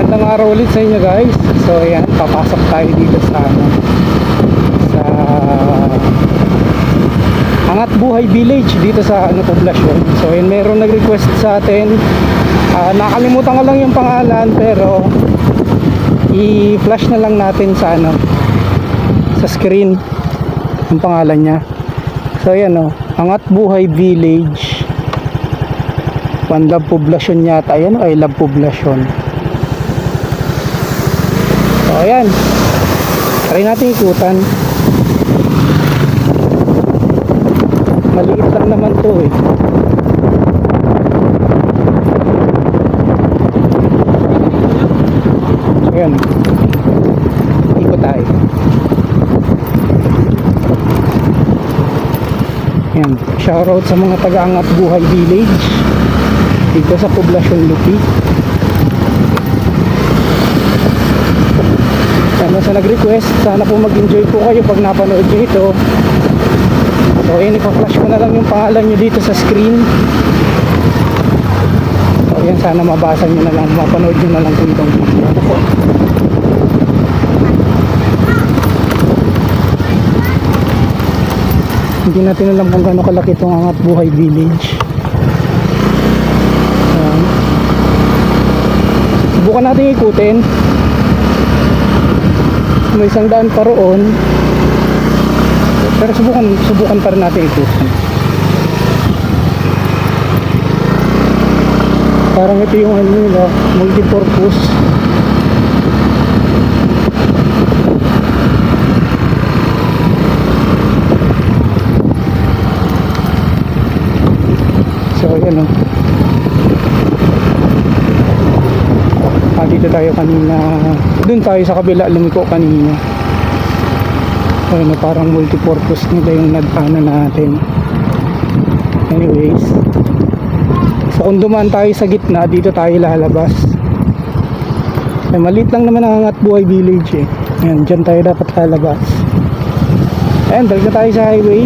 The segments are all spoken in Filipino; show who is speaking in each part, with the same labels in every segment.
Speaker 1: Magandang araw ulit sa inyo guys. So ayan, papasok tayo dito sa ano, sa Angat Buhay Village dito sa ano poblasyon. So ayan, meron nag-request sa atin. Ah, nakalimutan ko lang yung pangalan pero i-flash na lang natin sa ano sa screen yung pangalan niya. So ayan oh, Angat Buhay Village. Panlab Poblasyon yata. Ayan oh, ay Lab Poblasyon. So ayan. Try natin ikutan. Maliit lang naman to eh. Ayan. Ikot tayo. Ayan. Shoutout sa mga taga-angat buhay village dito sa poblasyon Lupi. Sa nag-request, sana po mag-enjoy po kayo pag napanood nyo ito. So ayun, ipa-flash ko na lang yung pangalan nyo dito sa screen. So ayan, sana mabasa nyo na lang, mapanood nyo na lang po itong video. Ano po? Hindi natin alam kung gaano kalaki itong angat buhay village. Ayan. Subukan natin ikutin may isang daan pa roon. Pero subukan subukan pa rin natin ito. Parang ito yung ano nila multi-purpose. So yan o ah, dito tayo kanina. Dun tayo sa kabila lumiko kanina. Ayun parang multipurpose nila yung nagpana natin. Anyways. So kung dumaan tayo sa gitna dito tayo lalabas. Ay maliit lang naman ang angat buhay village eh. Yan dyan tayo dapat lalabas. Ayun balik na tayo sa highway.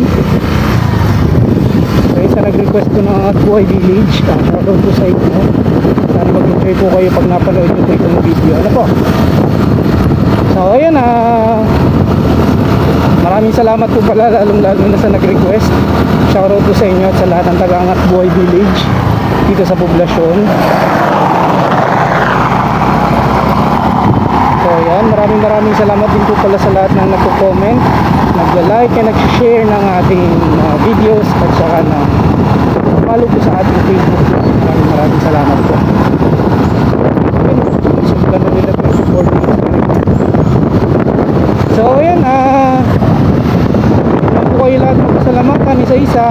Speaker 1: Kaya sa nag-request ko ng angat buhay village. Shoutout po sa inyo sana mag-enjoy po kayo pag napanood nyo po itong video. Ano po? So ayun ah maraming salamat po pala lalong lalo na sa nag-request. Shoutout po sa inyo at sa lahat ng taga-angat buhay village dito sa poblasyon. So ayan maraming maraming salamat din po pala sa lahat ng nagko-comment nagla-like and nag-share ng ating ah, videos at saka na follow po sa ating Facebook maraming maraming salamat po. So ayan ah. Uh, po kayo lahat magpasalamatan isa-isa.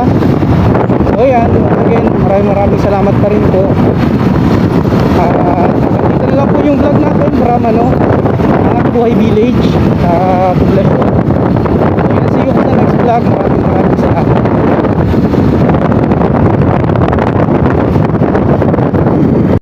Speaker 1: So ayan again maraming maraming salamat pa rin po. Uh, dito na lang po yung vlog natin from ano Angat Buhay Village sa poblasyon so ayan see you sa next vlog. Maraming